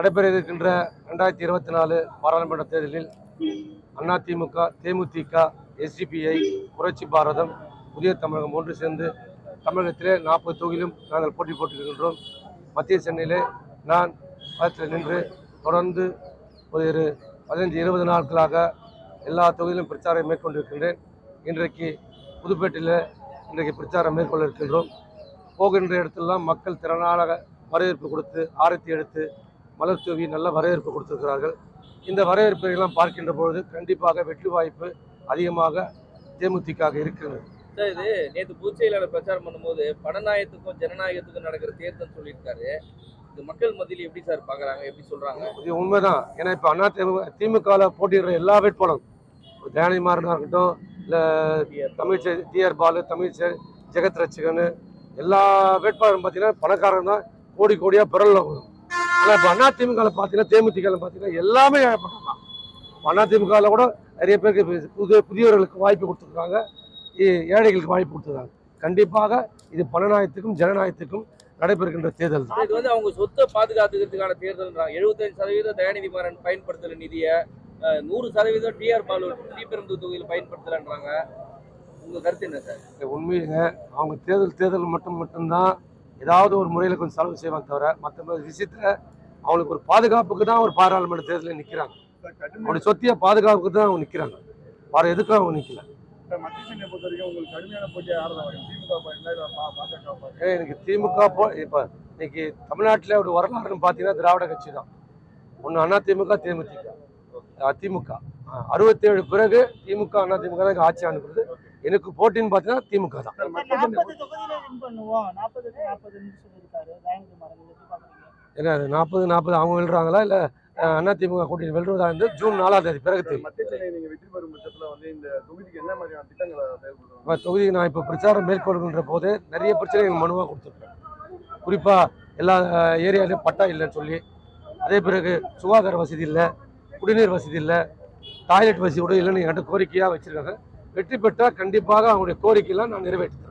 நடைபெற இருக்கின்ற ரெண்டாயிரத்தி இருபத்தி நாலு பாராளுமன்ற தேர்தலில் அதிமுக தேமுதிக எஸ்டிபிஐ புரட்சி பாரதம் புதிய தமிழகம் ஒன்று சேர்ந்து தமிழகத்திலே நாற்பது தொகுதியிலும் நாங்கள் போட்டி போட்டிருக்கின்றோம். மத்திய சென்னையிலே நான் களத்தில் நின்று தொடர்ந்து ஒரு பதினைஞ்சு இருபது நாட்களாக எல்லா தொகுதியிலும் பிரச்சாரம் மேற்கொண்டிருக்கின்றேன். இன்றைக்கு புதுப்பேட்டையில் இன்றைக்கு பிரச்சாரம் மேற்கொள்ள இருக்கின்றோம். போகின்ற இடத்துலலாம் மக்கள் திறனாக வரவேற்பு கொடுத்து ஆரத்தி எடுத்து மலர் தூவி நல்ல வரவேற்பு கொடுத்திருக்கிறார்கள். இந்த வரவேற்பை எல்லாம் பார்க்கின்ற பொழுது கண்டிப்பாக வெற்றி வாய்ப்பு அதிகமாக தேமுதிக இருக்கிறது. சார் இது நேற்று புதுச்சேரியில பிரச்சாரம் பண்ணும்போது பணநாயகத்துக்கும் ஜனநாயகத்துக்கும் நடக்கிற தேர்தல் சொல்லியிருக்காரு. இது மக்கள் மத்தியில் எப்படி சார் பாக்குறாங்க? எப்படி சொல்றாங்க? இது உண்மைதான். ஏன்னா இப்போ அண்ணா திமுக திமுகவில் போட்டியிடுற எல்லா வேட்பாளரும் தயானி மாறனா இருக்கட்டும் இல்லை தமிழ்ச்சர் டிஆர் பாலு தமிழ்ச்சர் ஜெகத் ரட்சகன் எல்லா வேட்பாளரும் பார்த்தீங்கன்னா பணக்காரன் தான் கோடி கோடியாக ஆனால் இப்போ அண்ணா திமுகவில் பார்த்தீங்கன்னா தேமுதிகவில் பார்த்தீங்கன்னா எல்லாமே ஏழைப்பட்டவங்க தான் அண்ணா திமுகவில் கூட நிறைய பேருக்கு புது புதியவர்களுக்கு வாய்ப்பு கொடுத்துருக்காங்க. ஏழைகளுக்கு வாய்ப்பு கொடுத்துருக்காங்க. கண்டிப்பாக இது பணநாயகத்துக்கும் ஜனநாயகத்துக்கும் நடைபெறுகின்ற தேர்தல் தான் இது வந்து அவங்க சொத்தை பாதுகாத்துக்கிறதுக்கான தேர்தல்ன்றாங்க. எழுபத்தஞ்சு சதவீதம் தயாநிதி மாறன் பயன்படுத்தல நிதியை நூறு சதவீதம் டிஆர் பாலு ஸ்ரீபெரும்புதூர் தொகுதியில் பயன்படுத்தலன்றாங்க. உங்க கருத்து என்ன சார்? இது உண்மையுங்க அவங்க தேர்தல் தேர்தல் மட்டும் மட்டும்தான் ஏதாவது ஒரு முறையில் கொஞ்சம் செலவு செய்வாங்க தவிர மற்ற விஷயத்தில் அவங்களுக்கு ஒரு பாதுகாப்புக்கு தான் ஒரு பாராளுமன்ற தேர்தலில் நிற்கிறாங்க அவங்களுடைய சொத்திய பாதுகாப்புக்கு தான் அவங்க நிற்கிறாங்க வேறு எதுக்கும் அவங்க நிற்கல எனக்கு திமுக போ இப்போ இன்னைக்கு தமிழ்நாட்டில் ஒரு வரலாறுன்னு பார்த்தீங்கன்னா திராவிட கட்சி தான். ஒன்று அண்ணா திமுக தேமுதிக அஹ் திமுக. அறுபத்தேழு பிறகு திமுக அண்ணா திமுக தான் ஆட்சி அனுப்புறது எனக்கு போட்டின்னு பார்த்தீங்கன்னா திமுக தான். சென்னை நாற்பது நாற்பது நாற்பது அவங்க வெல்றாங்களா? இல்லை அண்ணா திமுக கூட்டணி வெல்றதா இருந்து ஜூன் நாலாம் தேதி பிறகு தெரியும். மத்திய சென்னை நீங்க வெற்றி பெறும் பட்சத்துல வந்து இந்த தொகுதிக்கு என்ன நான் இப்போ பிரச்சாரம் மேற்கொள்கின்ற போது நிறைய பிரச்சனை எங்கள் மனுவாக கொடுத்துருக்கேன். குறிப்பாக எல்லா ஏரியாலையும் பட்டா இல்லைன்னு சொல்லி அதே பிறகு சுகாதார வசதி இல்லை குடிநீர் வசதி இல்லை டாய்லெட் வசதி கூட இல்லைன்னு என்கிட்ட கோரிக்கையாக வச்சுருக்காங்க. வெற்றி பெற்றால் கண்டிப்பாக அவங்களுடைய கோரிக்கையெல்லாம் நான் நிறைவேற்றுறேன்